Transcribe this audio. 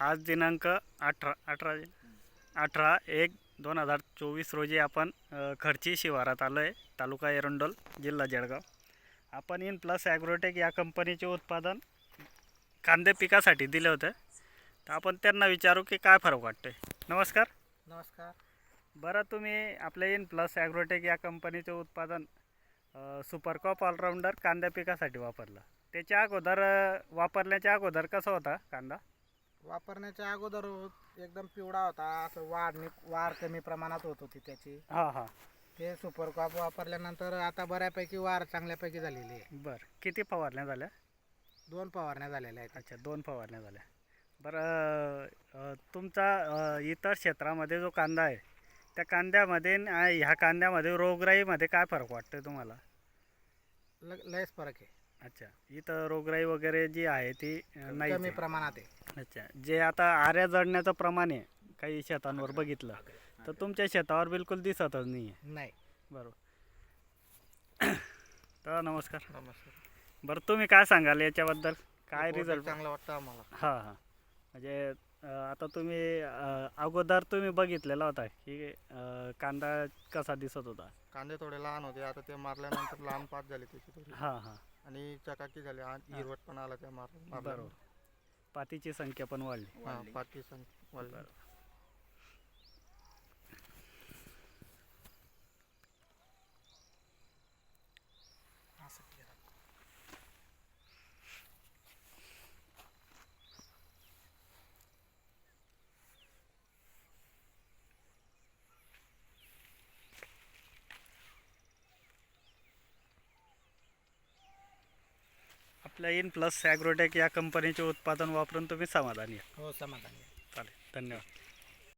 आज दिनांक अठरा अठरा अठरा एक दोन हजार चोवीस रोजी आपण खर्ची शिवारात आलो आहे तालुका एरंडोल जिल्हा जळगाव. आपण इन प्लस ॲग्रोटेक या कंपनीचे उत्पादन कांदे पिकासाठी दिले होते. तर आपण त्यांना विचारू की काय फरक वाटतोय. नमस्कार. नमस्कार. बरं तुम्ही आपल्या इन प्लस ॲग्रोटेक या कंपनीचे उत्पादन सुपरकॉप ऑलराऊंडर कांद्या पिकासाठी वापरलं. त्याच्या अगोदर वापरण्याच्या अगोदर कसा होता कांदा? वापरण्याच्या अगोदर एकदम पिवळा होता असं वाढ वाढ कमी प्रमाणात होत होती त्याची. हां हां. ते सुपर क्रॉप वापरल्यानंतर आता बऱ्यापैकी वाढ चांगल्यापैकी झालेली आहे. बरं. किती फवारण्या झाल्या? दोन फवारण्या झालेल्या आहेत. अच्छा दोन फवारण्या झाल्या. बरं अ, तुमचा अ, इतर क्षेत्रामध्ये जो कांदा आहे त्या कांद्यामध्ये आणि ह्या कांद्यामध्ये रोगराईमध्ये काय फरक वाटतोय तुम्हाला? ल लयच फरक आहे. अच्छा. इथं रोगराई वगैरे जी आहे ती अ, नाहीच कमी आहे. प्रमाणात आहे. अच्छा. जे आता आऱ्या जडण्याचं प्रमाण आहे काही शेतांवर बघितलं तर तुमच्या शेतावर बिलकुल दिसतच नाही आहे नाही. बरोबर. तर नमस्कार. नमस्कार. बरं तुम्ही काय सांगाल याच्याबद्दल? काय रिझल्ट चांगलं वाटतं आम्हाला. हां हां. म्हणजे अ, आता तुम्ही अ, अगोदर तुम्ही बघितलेला होता की अ, कांदा कसा दिसत होता? कांदे थोडे लहान होते. आता ते मारल्यानंतर लहान पात झाली त्याची थोडी. हां हां. आणि चकाकी झाली. हिरवट पण आला त्या मार बरोबर. पातीची संख्या पण वाढली. हा पाती सं वाढली. इन प्लस ॲग्रोटेक या कंपनीचे उत्पादन वापरून तुम्ही समाधानी आहे हो समाधान आहे चालेल धन्यवाद.